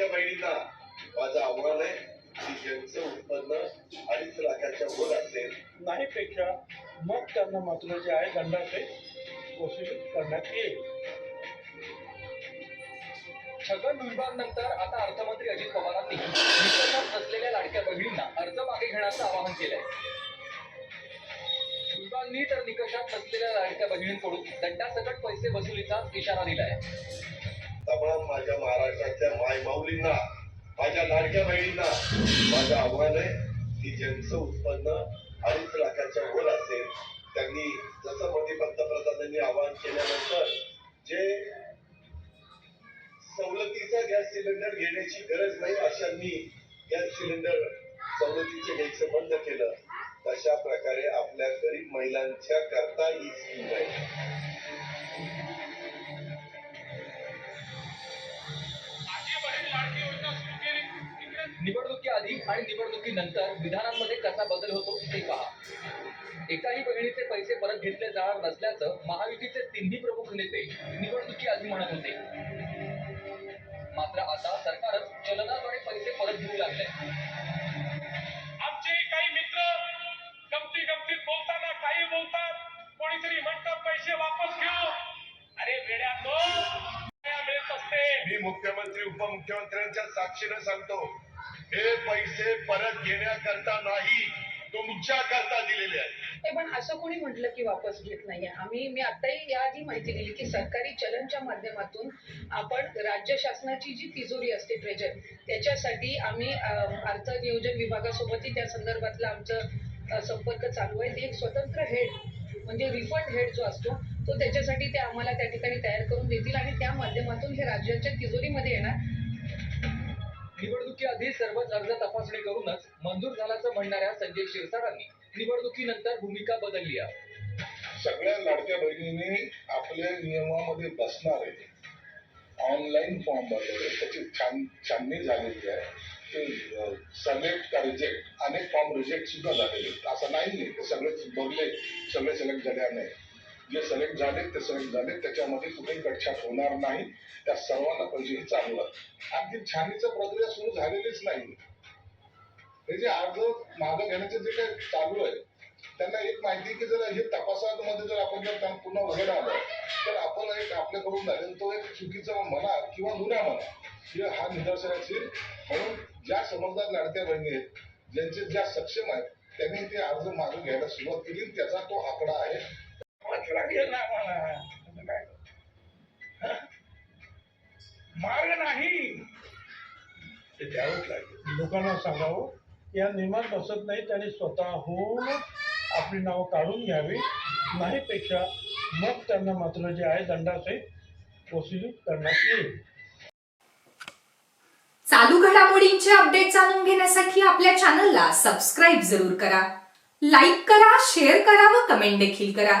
माझं आव्हान आहे. की ज्यांचं उत्पन्न अडीच लाखाच्या वर असेल नाही पेक्षा मग त्यांना मात्र जे आहे दंडासहित वसुली करण्यात येईल. छगन भुजबळांनंतर आता अर्थमंत्री अजित पवारांनी निकषात नसलेल्या लाडक्या बहिणींना अर्ज मागे घेण्याचं आवाहन केलंय. भुजबळांनी तर निकषात नसलेल्या लाडक्या बहिणींकडून दंडासकट पैसे वसुलीचा इशारा दिलाय. तमाम माझ्या महाराष्ट्राच्या माय माऊलींना माझ्या लाडक्या बहिणींना माझं आव्हान आहे की ज्यांचं उत्पन्न अडीच लाखाच्या वर असेल त्यांनी जसं मोदी पंतप्रधानांनी आवाहन केल्यानंतर जे सवलतीचा गॅस सिलेंडर घेण्याची गरज नाही अशांनी गॅस सिलेंडर सवलतीचे घ्यायचं बंद केलं. तशा प्रकारे आपल्या गरीब महिलांच्या करता ही स्कीम आहे. निवडणुकीआधी आणि निवडणुकीनंतर विधानांमध्ये कसा बदल होतो ते पहा. एकाही बहिणीचे पैसे परत घेतले जाणार नसल्याचं महायुतीचे तिन्ही प्रमुख नेते निवडणुकीआधी म्हणत होते. मात्र आता सरकारच चलनाद्वारे पैसे परत घेऊ लागले आमचे काही मित्र गमती गमतीत बोलताना काही बोलतात कोणीतरी म्हणतं पैसे वापस घेऊ. अरे वेड्यानो मिळत असते. मी मुख्यमंत्री उपमुख्यमंत्र्यांच्या साक्षीने सांगतो हे पैसे परत घेण्याकरता नाही तुमच्या करता दिलेले आहेत. नाही, पण असं कोणी म्हटलं की वापस घेत नाहीये. आम्ही मी आताही याआधी माहिती दिली की सरकारी चलनच्या माध्यमातून आपण राज्य शासनाची जी तिजोरी असते ट्रेजर त्याच्यासाठी आम्ही अर्थ नियोजन विभागासोबतही त्या संदर्भातला आमचं संपर्क चालू आहे. ते एक स्वतंत्र हेड म्हणजे रिफंड हेड जो असतो तो त्याच्यासाठी ते आम्हाला त्या ठिकाणी तयार करून देतील आणि त्या माध्यमातून हे राज्याच्या तिजोरीमध्ये येणार. सर्वच अर्ज तपासणी करूनच मंजूर झाल्याचं म्हणणाऱ्या संजय शिरसाटांनी निवडणुकीनंतर भूमिका बदलली आहे. सगळ्या लाडक्या बहिणींनी आपल्या नियमामध्ये बसणार आहे. ऑनलाईन फॉर्म भरलेले त्याची छान छाननी झालेली आहे. ते सिलेक्ट का रिजेक्ट अनेक फॉर्म रिजेक्ट सुद्धा झालेले असं नाही ते सगळेच भरले सगळे सिलेक्ट झाले नाही जे सिलेक्ट झाले ते सिलेक्ट झाले त्याच्यामध्ये कुठेही कटछाट होणार नाही. त्या सर्वांना पैसे चालू आहे आणखी छाननीचं प्रक्रिया सुरू झालेलीच नाही. हे जे अर्ज मागं घेण्याचे जे काही चालू आहे त्यांना एक माहिती की जर हे तपासामध्ये जर आपण जर काम पुन्हा उघड आलं तर आपण एक आपल्याकडून झालेला तो एक चुकीचा म्हणा किंवा गुन्हा म्हणा हे हा निदर्शनास म्हणून ज्या समजदार लाडक्या बहिणी आहेत ज्यांचे ज्या सक्षम आहेत त्यांनी ते अर्ज मागून घ्यायला सुरुवात केली त्याचा तो आकडा आहे. वाच लागेल ना आम्हाला काय मार्ग नाही ते द्यावंच लागेल लोकांना सांगावं या नियमात बसत नाही त्यांनी स्वतःहून आपली नावं काढून घ्यावी नाही पेक्षा मग त्यांना मात्र जे आहे दंडासहित वसुली करण्यात येईल चालू घडामोडींचे अपडेट जाणून घेण्यासाठी आपल्या चॅनलला सबस्क्राईब जरूर करा. लाईक करा शेअर करा व कमेंट देखील करा.